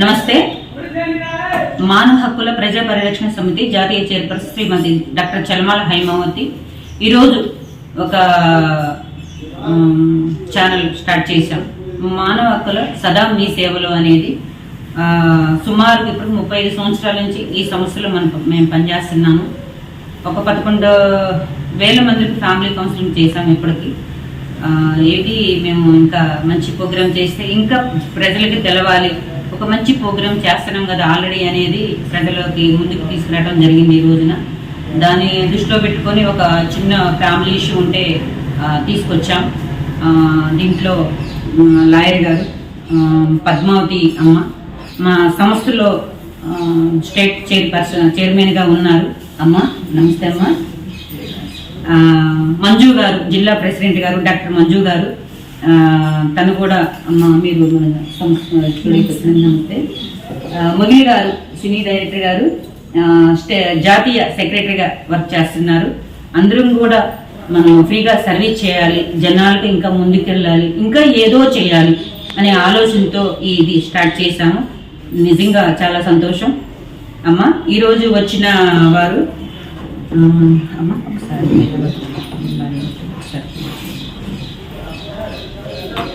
నమస్తే. మానవ హక్కుల ప్రజా పరిరక్షణ సమితి జాతీయ చైర్పర్సన్ శ్రీమతి డాక్టర్ చలమాల హైమావతి. ఈరోజు ఒక ఛానల్ స్టార్ట్ చేశాం. మానవ హక్కుల సదా మీ సేవలు అనేది సుమారు ఇప్పుడు ముప్పై ఐదు సంవత్సరాల నుంచి ఈ సంస్థలో మనం మేము పనిచేస్తున్నాము. ఒక పదకొండు వేల మందికి ఫ్యామిలీ కౌన్సిలింగ్ చేశాము ఇప్పటికి. ఏది మేము ఇంకా మంచి ప్రోగ్రామ్ చేస్తే ఇంకా ప్రజలకి తెలవాలి ఒక మంచి ప్రోగ్రామ్ చేస్తున్నాం కదా ఆల్రెడీ అనేది ప్రజలకి ముందుకు తీసుకురావడం జరిగింది ఈ రోజున. దాన్ని దృష్టిలో పెట్టుకొని ఒక చిన్న ఫ్యామిలీ ఇష్యూ ఉంటే తీసుకొచ్చాం. దీంట్లో లాయర్ గారు పద్మావతి అమ్మ మా సంస్థలో స్టేట్ చైర్పర్సన్ చైర్మన్గా ఉన్నారు. అమ్మ నమస్తే అమ్మ. మంజు గారు జిల్లా ప్రెసిడెంట్ గారు డాక్టర్ మంజు గారు. తను కూడా అమ్మ మీరు మన స్టూడియోకి మురళి గారు సినీ డైరెక్టర్ గారు స్టే జాతీయ సెక్రటరీగా వర్క్ చేస్తున్నారు. అందరం కూడా మనం ఫ్రీగా సర్వీస్ చేయాలి జనాలకు ఇంకా ముందుకెళ్ళాలి ఇంకా ఏదో చేయాలి అనే ఆలోచనతో ఇది స్టార్ట్ చేశాము. నిజంగా చాలా సంతోషం. అమ్మ ఈరోజు వచ్చిన వారు అమ్మ ఒకసారి.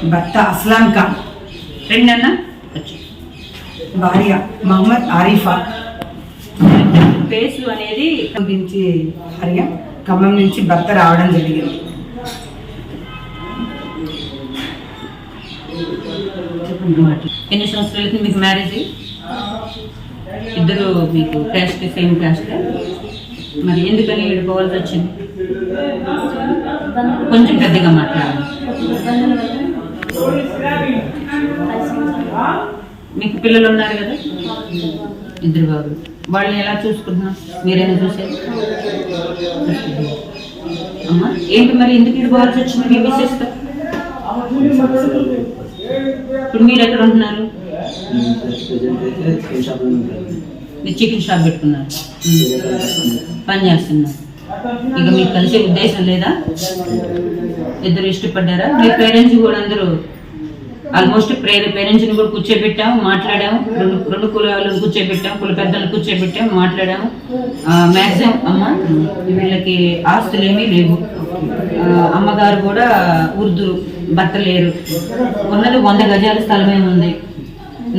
భర్త అస్లాం ఖాన్ రండి అన్న వచ్చి. భార్య మహమ్మద్ ఆరిఫా. ఫేసు అనేది నుంచి భార్య ఖమ్మం నుంచి భర్త రావడం జరిగింది. ఎన్ని సంవత్సరాలకి మీకు మ్యారేజ్ ఇద్దరు మీకు క్యాస్ట్ సేమ్ క్యాస్ట్ మరి ఎందుకని విడిపోవాల్సి వచ్చింది? కొంచెం పెద్దగా మాట్లాడాలి మీకు పిల్లలు ఉన్నారు కదా? ఇద్దరు బాబు వాళ్ళని ఎలా చూసుకుంటున్నాం మీరైనా చూసారు అమ్మా ఏంటి మరి ఎందుకు విడిపోవాల్సి వచ్చింది మీ మిస్సెస్తో ఇప్పుడు మీరు ఎక్కడ ఉంటున్నారు? మీరు చికెన్ షాప్ పెట్టుకున్నారు. పని చేస్తున్నారు. ఇక మీకు కలిసే ఉద్దేశం లేదా? ఇద్దరు ఇష్టపడ్డారా? మీ పేరెంట్స్ కూడా అందరూ ఆల్మోస్ట్ పేరెంట్స్ని కూడా కూర్చోబెట్టాము మాట్లాడాము. రెండు రెండు కులాలను కూర్చోబెట్టాము కుల పెద్దలను కూర్చోబెట్టాము మాట్లాడాము. మ్యాక్సిమం అమ్మ వీళ్ళకి ఆస్తులు ఏమీ లేవు అమ్మగారు కూడా ఉర్దూ భర్త లేరు ఉన్నది వంద గజాల స్థలమే ఉంది.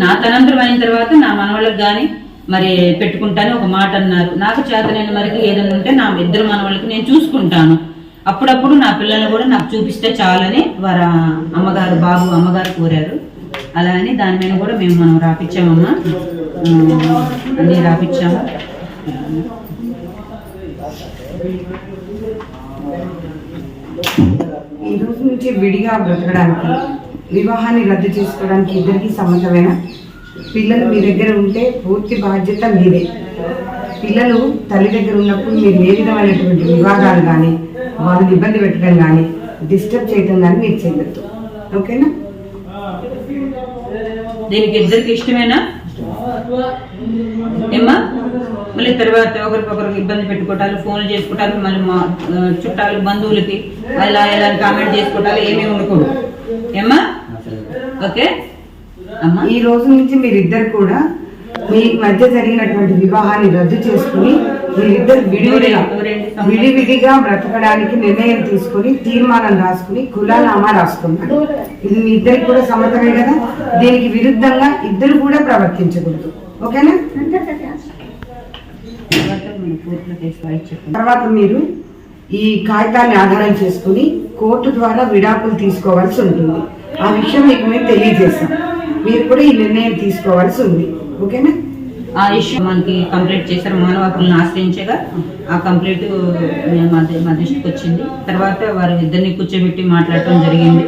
నా తనంతరం అయిన తర్వాత నా మనవాళ్ళకి కానీ మరి పెట్టుకుంటాను ఒక మాట అన్నారు. నాకు చేతనైన మరికి ఏదైనా ఉంటే నా ఇద్దరు మనవాళ్ళకి నేను చూసుకుంటాను. అప్పుడప్పుడు నా పిల్లల్ని కూడా నాకు చూపిస్తే చాలని వారి అమ్మగారు బాబు అమ్మగారు కోరారు. అలా అని దాని మీద కూడా మేము మనం రాపిచ్చామమ్మా. అన్నీ రాపిచ్చాము. ఈ రోజు నుంచి విడిగా బ్రతకడానికి వివాహాన్ని రద్దు చేసుకోవడానికి ఇద్దరికి సమ్మతమైన పిల్లలు మీ దగ్గర ఉంటే పూర్తి బాధ్యత మీదే. పిల్లలు తల్లి దగ్గర ఉన్నప్పుడు మీరు ఏ విధమైనటువంటి వివాదాలు కానీ వాళ్ళని ఇబ్బంది పెట్టడం కానీ డిస్టర్బ్ చేయడం కానీ మీరు చేయవద్దు. ఓకేనా? దీనికి ఇద్దరికి ఇష్టమేనా? ఏమ్మా? మళ్ళీ తర్వాత ఒకరికొకరికి ఇబ్బంది పెట్టుకోవటాలు ఫోన్లు చేసుకోవటాలు మళ్ళీ మా చుట్టాలు బంధువులకి అలా ఇలా కామెంట్ చేసుకోవటాలు ఏమీ ఉండకూడదు. ఏమ్మా? ఓకే? అమ్మా? ఈ రోజు నుంచి మీరిద్దరు కూడా మీ మధ్య జరిగినటువంటి వివాహాన్ని రద్దు చేసుకుని మీరిద్దరు విడివిడిగా? విడివిడిగా బ్రతకడానికి నిర్ణయం తీసుకుని తీర్మానం రాసుకుని కులానామా రాసుకున్నారు. ఇది మీ ఇద్దరికి కూడా సమ్మతమే కదా? దీనికి విరుద్ధంగా ఇద్దరు కూడా ప్రవర్తించకూడదు. ఓకేనా? తర్వాత మీరు ఈ కాగితాన్ని ఆధారం చేసుకుని కోర్టు ద్వారా విడాకులు తీసుకోవాల్సి ఉంటుంది. ఆ విషయం మీకు మేము తెలియజేస్తాం మీరు కూడా ఈ నిర్ణయం తీసుకోవాల్సి ఉంది. ఓకేనా? ఆ ఇష్యూ మనకి కంప్లీట్ చేశారు. మానవ హక్కులను ఆశ్రయించగా ఆ కంప్లీట్ మా దృష్టికి వచ్చింది. తర్వాత వారు ఇద్దరిని కూర్చోబెట్టి మాట్లాడటం జరిగింది.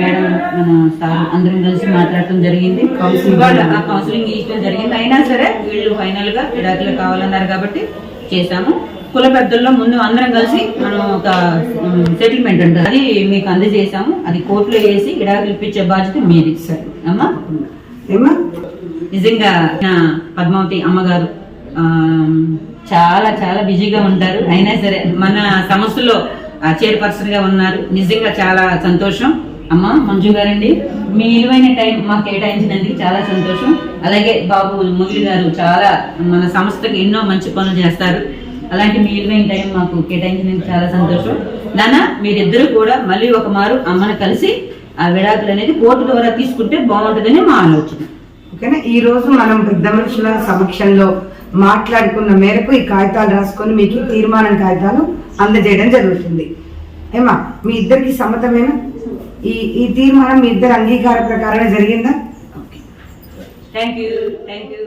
మేడం మన సార్ అందరం కలిసి మాట్లాడటం జరిగింది. ఆ కౌన్సిలింగ్ ఇవ్వడం జరిగింది. అయినా సరే వీళ్ళు ఫైనల్గా విడాకులు కావాలన్నారు కాబట్టి చేశాము. కుల పెద్దల్లో ముందు అందరం కలిసి మనం ఒక సెటిల్మెంట్ ఉంటుంది. అది మీకు అందజేశాము. అది కోర్టులో వేసి విడాకులు ఇప్పించే బాధ్యత మీది. సరే. అమ్మా? ఏమా? నిజంగా నా పద్మావతి అమ్మగారు చాలా చాలా బిజీగా ఉంటారు. అయినా సరే మన సమస్యలో చైర్పర్సన్గా ఉన్నారు. నిజంగా చాలా సంతోషం. అమ్మ మంజు గారండి. మీ విలువైన టైం మాకు కేటాయించినందుకు చాలా సంతోషం. అలాగే బాబు ముగిలి గారు చాలా మన సంస్థకి ఎన్నో మంచి పనులు చేస్తారు. అలాంటి మీ విలువైన టైం మాకు కేటాయించినందుకు చాలా సంతోషం. నాన్న మీరిద్దరూ కూడా మళ్ళీ ఒక మారు అమ్మను కలిసి ఆ విడాకులు అనేది కోర్టు ద్వారా తీసుకుంటే బాగుంటుందని మా ఆలోచన. ఓకేనా? ఈ రోజు మనం పెద్ద మనుషుల సమక్షంలో మాట్లాడుకున్న మేరకు ఈ కాగితాలు రాసుకొని మీకు తీర్మానం కాగితాలు అందజేయడం జరుగుతుంది. ఏమా మీ ఇద్దరికి సమ్మతమేనా? ఈ ఈ తీర్మానం మీ ఇద్దరు అంగీకార ప్రకారమే జరిగిందా? Thank you thank you